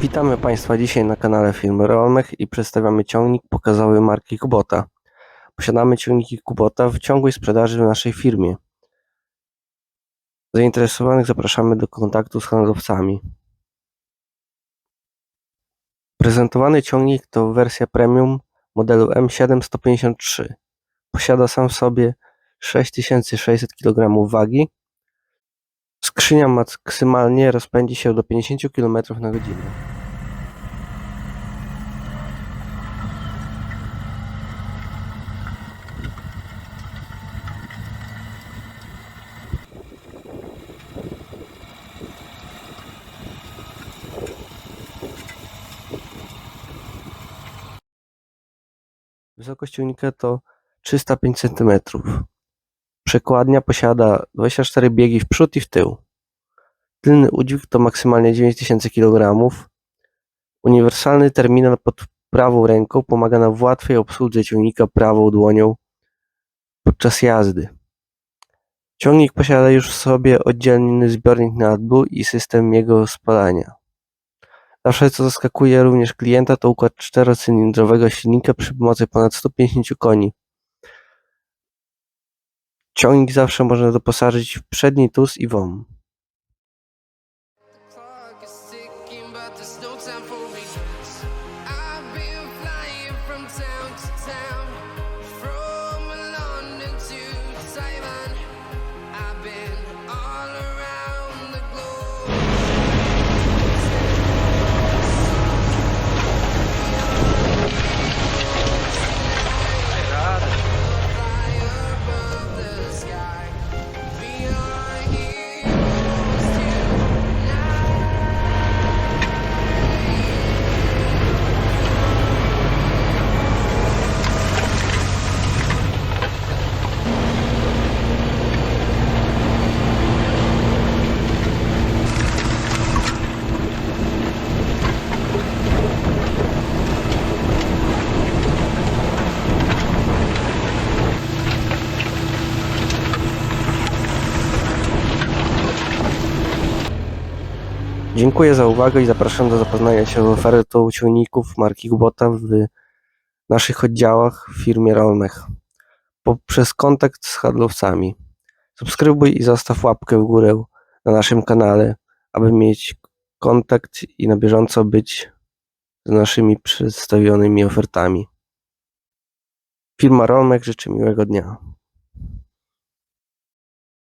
Witamy Państwa dzisiaj na kanale Firmy Rolmech i przedstawiamy ciągnik pokazowy marki Kubota. Posiadamy ciągniki Kubota w ciągłej sprzedaży w naszej firmie. Zainteresowanych zapraszamy do kontaktu z handlowcami. Prezentowany ciągnik to wersja premium modelu M7-153. Posiada sam w sobie 6600 kg wagi. Skrzynia maksymalnie rozpędzi się do 50 km na godzinę. Wysokość ciągnika to 305 cm. Przekładnia posiada 24 biegi w przód i w tył. Tylny udźwig to maksymalnie 9000 kg. Uniwersalny terminal pod prawą ręką pomaga nam w łatwej obsłudze ciągnika prawą dłonią podczas jazdy. Ciągnik posiada już w sobie oddzielny zbiornik na AdBlue i system jego spalania. Zawsze co zaskakuje również klienta to układ czterocylindrowego silnika przy pomocy ponad 150 koni. Ciągnik zawsze można doposażyć w przedni tus i WOM. no town to town, Dziękuję za uwagę i zapraszam do zapoznania się z ofertą ciągników marki Kubota w naszych oddziałach w firmie Rolmech poprzez kontakt z handlowcami. Subskrybuj i zostaw łapkę w górę na naszym kanale, aby mieć kontakt i na bieżąco być z naszymi przedstawionymi ofertami. Firma Rolmech życzy miłego dnia.